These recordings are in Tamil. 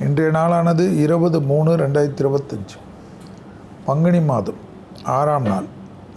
இன்றைய நாளானது இருபது மூணு ரெண்டாயிரத்தி இருபத்தஞ்சு. பங்குனி மாதம் ஆறாம் நாள்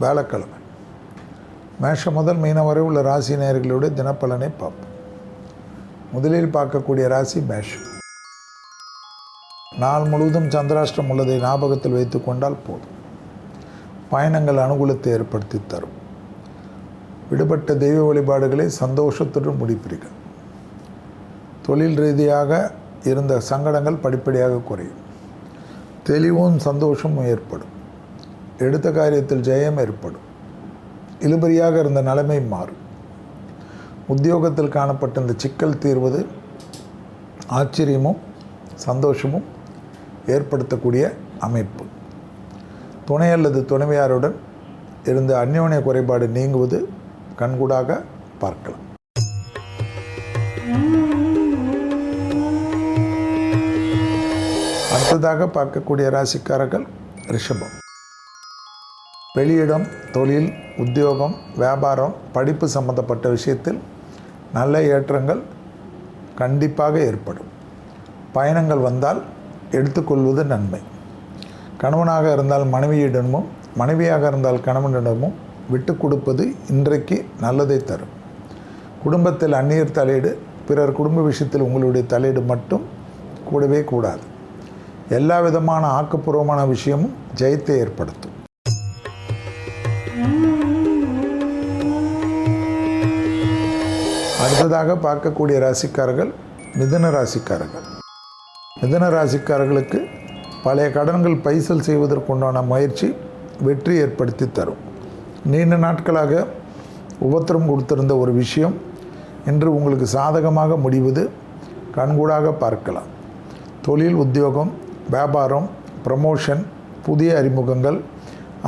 வேலைக்கிழமை. மேஷம் முதல் மீனம் வரை உள்ள ராசி நேர்களுடைய தினப்பலனை பார்ப்போம். முதலில் பார்க்கக்கூடிய ராசி மேஷம். நாள் முழுவதும் சந்திராஷ்டிரம் உள்ளதை ஞாபகத்தில் வைத்து கொண்டால் போதும். பயணங்கள் அனுகூலத்தை ஏற்படுத்தி தரும். விடுபட்ட தெய்வ வழிபாடுகளை சந்தோஷத்துடன் முடிப்பீர்கள். தொழில் ரீதியாக இருந்த சங்கடங்கள் படிப்படியாக குறையும். தெளிவும் சந்தோஷமும் ஏற்படும். எடுத்த காரியத்தில் ஜெயம் ஏற்படும். இழுபறியாக இருந்த நிலைமை மாறும். உத்தியோகத்தில் காணப்பட்ட இந்த சிக்கல் தீர்வது ஆச்சரியமும் சந்தோஷமும் ஏற்படுத்தக்கூடிய அமைப்பு. துணை அல்லது துணைவியாருடன் இருந்த அந்யோன்ய குறைபாடு நீங்குவது கண்கூடாக பார்க்கலாம். அடுத்ததாக பார்க்கக்கூடிய ராசிக்காரர்கள் ரிஷபம். வெளியிடம் தொழில் உத்தியோகம் வியாபாரம் படிப்பு சம்பந்தப்பட்ட விஷயத்தில் நல்ல ஏற்றங்கள் கண்டிப்பாக ஏற்படும். பயணங்கள் வந்தால் எடுத்துக்கொள்வது நன்மை. கணவனாக இருந்தால் மனைவியிடமும் மனைவியாக இருந்தால் கணவனிடமும் விட்டு கொடுப்பது இன்றைக்கு நல்லதை தரும். குடும்பத்தில் அந்நியர் தலையீடு பிறர் குடும்ப விஷயத்தில் உங்களுடைய தலையீடு மட்டும் கூடவே கூடாது. எல்லா விதமான ஆக்கப்பூர்வமான விஷயமும் ஜெயத்தை ஏற்படுத்தும். அடுத்ததாக பார்க்கக்கூடிய ராசிக்காரர்கள் மிதன ராசிக்காரர்கள். மிதன ராசிக்காரர்களுக்கு பழைய கடன்கள் பைசல் செய்வதற்குண்டான முயற்சி வெற்றி ஏற்படுத்தி தரும். நீண்ட நாட்களாக உபத்திரம் கொடுத்திருந்த ஒரு விஷயம் இன்று உங்களுக்கு சாதகமாக முடிவது கண்கூடாக பார்க்கலாம். தொழில் உத்தியோகம் வியாபாரம் ப்ரமோஷன் புதிய அறிமுகங்கள்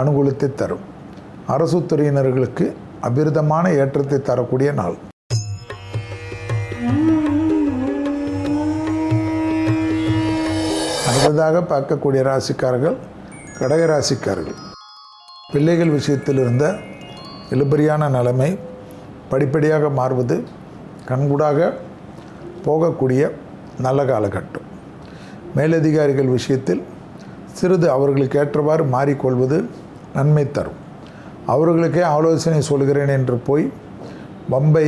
அனுகூலத்தை தரும். அரசு துறையினர்களுக்கு அபிரதமான ஏற்றத்தை தரக்கூடிய நாள். அடுத்ததாக பார்க்கக்கூடிய ராசிக்காரர்கள் கடக ராசிக்காரர்கள். பிள்ளைகள் விஷயத்தில் இருந்த இழுபறியான நிலைமை படிப்படியாக மாறுவது கண்கூடாக போகக்கூடிய நல்ல காலகட்டம். மேலதிகாரிகள் விஷயத்தில் சிறிது அவர்களுக்கு ஏற்றவாறு மாறிக்கொள்வது நன்மை தரும். அவர்களுக்கே ஆலோசனை சொல்கிறேன் என்று போய் பம்பை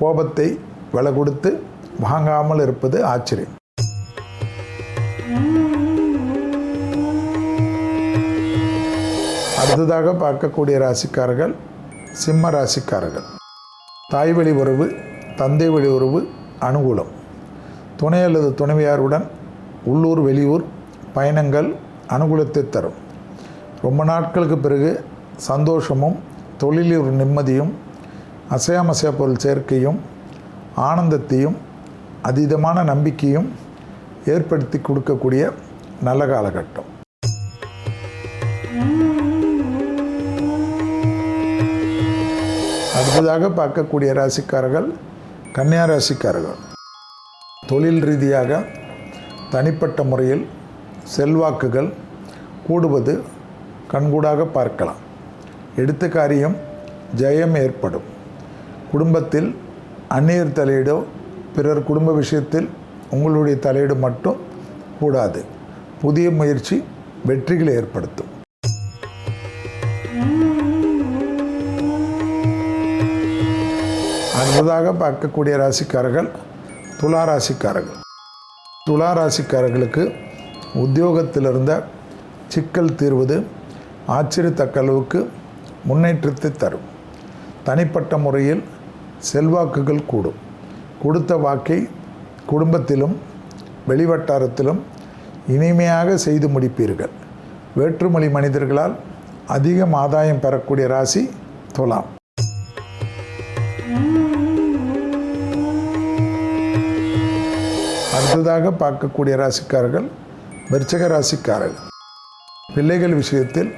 கோபத்தை விலை கொடுத்து வாங்காமல் இருப்பது ஆச்சரியம். அடுத்ததாக பார்க்கக்கூடிய ராசிக்காரர்கள் சிம்ம ராசிக்காரர்கள். தாய் வழி உறவு தந்தை வழி உறவு அனுகூலம். துணை அல்லது துணைவியாருடன் உள்ளூர் வெளியூர் பயணங்கள் அனுகூலத்தை தரும். ரொம்ப நாட்களுக்கு பிறகு சந்தோஷமும் தொழிலில் ஒரு நிம்மதியும் அசையாமசையா பொருள் சேர்க்கையும் ஆனந்தத்தையும் அதீதமான நம்பிக்கையும் ஏற்படுத்தி கொடுக்கக்கூடிய நல்ல காலகட்டம். அடுத்ததாக பார்க்கக்கூடிய ராசிக்காரர்கள் கன்னியா ராசிக்காரர்கள். தொழில் ரீதியாக தனிப்பட்ட முறையில் செல்வாக்குகள் கூடுவது கண்கூடாக பார்க்கலாம். எடுத்த காரியம் ஜெயம் ஏற்படும். குடும்பத்தில் அந்நியர் தலையீடோ பிறர் குடும்ப விஷயத்தில் உங்களுடைய தலையீடு மட்டும் கூடாது. புதிய முயற்சி வெற்றிகளை ஏற்படுத்தும். அடுத்ததாக பார்க்கக்கூடிய ராசிக்காரர்கள் துலா ராசிக்காரர்கள். துலா ராசிக்காரர்களுக்கு உத்தியோகத்தில் இருந்த சிக்கல் தீர்வது ஆச்சரியத்தக்க அளவுக்கு முன்னேற்றத்தை தரும். தனிப்பட்ட முறையில் செல்வாக்குகள் கூடும். கொடுத்த வாக்கை குடும்பத்திலும் வெளிவட்டாரத்திலும் இனிமையாக செய்து முடிப்பீர்கள். வேற்றுமொழி மனிதர்களால் அதிகம் ஆதாயம் பெறக்கூடிய ராசி துலாம். அடுத்ததாக பார்க்கக்கூடிய ராசிக்காரர்கள் விருச்சக ராசிக்காரர்கள். பிள்ளைகள் விஷயத்தில்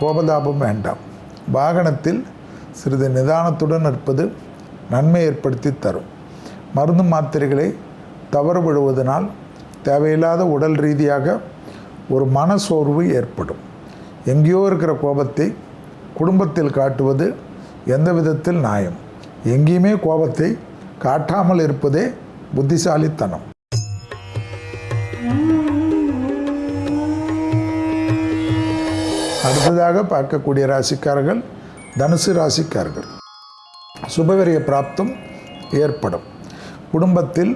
கோபதாபம் வேண்டாம். வாகனத்தில் சிறிது நிதானத்துடன் இருப்பது நன்மை ஏற்படுத்தி தரும். மருந்து மாத்திரைகளை தவறு விடுவதனால் தேவையில்லாத உடல் ரீதியாக ஒரு மன சோர்வு ஏற்படும். எங்கேயோ இருக்கிற கோபத்தை குடும்பத்தில் காட்டுவது எந்த விதத்தில் நியாயம்? எங்கேயுமே கோபத்தை காட்டாமல் இருப்பதே புத்திசாலித்தனம். அடுத்ததாக பார்க்கக்கூடிய ராசிக்காரர்கள் தனுசு ராசிக்காரர்கள். சுபவரிய பிராப்தம் ஏற்படும். குடும்பத்தில்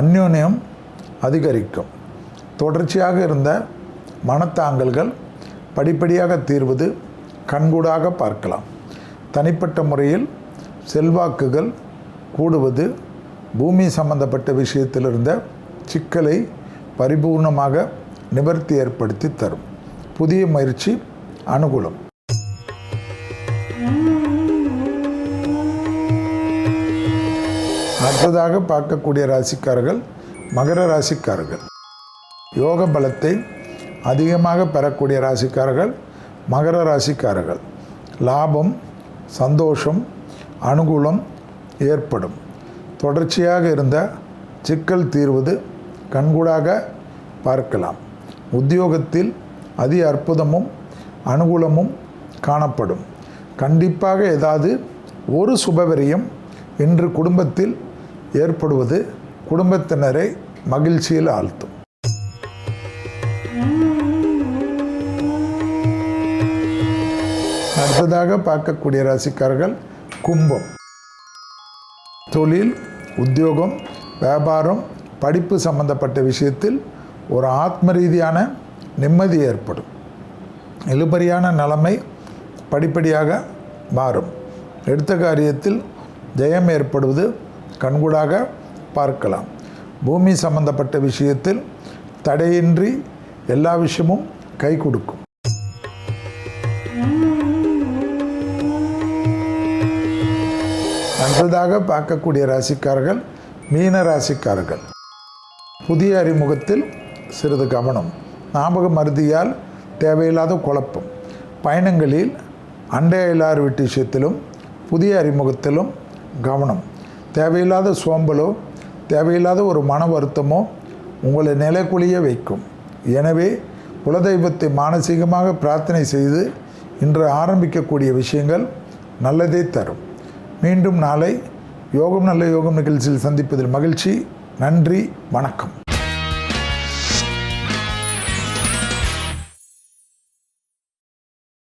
அந்யோன்யம் அதிகரிக்கும். தொடர்ச்சியாக இருந்த மனத்தாங்கல்கள் படிப்படியாக தீர்வது கண்கூடாக பார்க்கலாம். தனிப்பட்ட முறையில் செல்வாக்குகள் கூடுவது பூமி சம்பந்தப்பட்ட விஷயத்தில் இருந்த சிக்கலை பரிபூர்ணமாக நிவர்த்தி ஏற்படுத்தி தரும். புதிய முயற்சி அனுகூலம். அடுத்ததாக பார்க்கக்கூடிய ராசிக்காரர்கள் மகர ராசிக்காரர்கள். யோக பலத்தை அதிகமாக பெறக்கூடிய ராசிக்காரர்கள் மகர ராசிக்காரர்கள். லாபம் சந்தோஷம் அனுகூலம் ஏற்படும். தொடர்ச்சியாக இருந்த சிக்கல் தீர்வது கண்கூடாக பார்க்கலாம். உத்தியோகத்தில் அதி அற்புதமும் அனுகூலமும் காணப்படும். கண்டிப்பாக ஏதாவது ஒரு சுபவரியம் இன்று குடும்பத்தில் ஏற்படுவது குடும்பத்தினரை மகிழ்ச்சியில் ஆழ்த்தும். அடுத்ததாக பார்க்கக்கூடிய ராசிக்காரர்கள் கும்பம். தொழில் உத்தியோகம் வியாபாரம் படிப்பு சம்பந்தப்பட்ட விஷயத்தில் ஒரு ஆத்ம ரீதியான நிம்மதி ஏற்படும். இழுபறியான நிலைமை படிப்படியாக மாறும். எடுத்த காரியத்தில் ஜெயம் ஏற்படுவது கண்கூடாக பார்க்கலாம். பூமி சம்பந்தப்பட்ட விஷயத்தில் தடையின்றி எல்லா விஷயமும் கை கொடுக்கும். நன்றதாக பார்க்கக்கூடிய ராசிக்காரர்கள் மீன ராசிக்காரர்கள். புதிய அறிமுகத்தில் சிறிது கவனம். ஞாபக மருதியால் தேவையில்லாத குழப்பம். பயணங்களில் அண்டையிலார் எல்லார் வீட்டு விஷயத்திலும் புதிய அறிமுகத்திலும் கவனம். தேவையில்லாத சோம்பலோ தேவையில்லாத ஒரு மன வருத்தமோ உங்களை நிலைக்குழிய வைக்கும். எனவே குலதெய்வத்தை மானசீகமாக பிரார்த்தனை செய்து இன்று ஆரம்பிக்கக்கூடிய விஷயங்கள் நல்லதே தரும். மீண்டும் நாளை யோகம் நல்ல யோகம் நிகழ்ச்சியில் சந்திப்பதில் மகிழ்ச்சி. நன்றி வணக்கம்.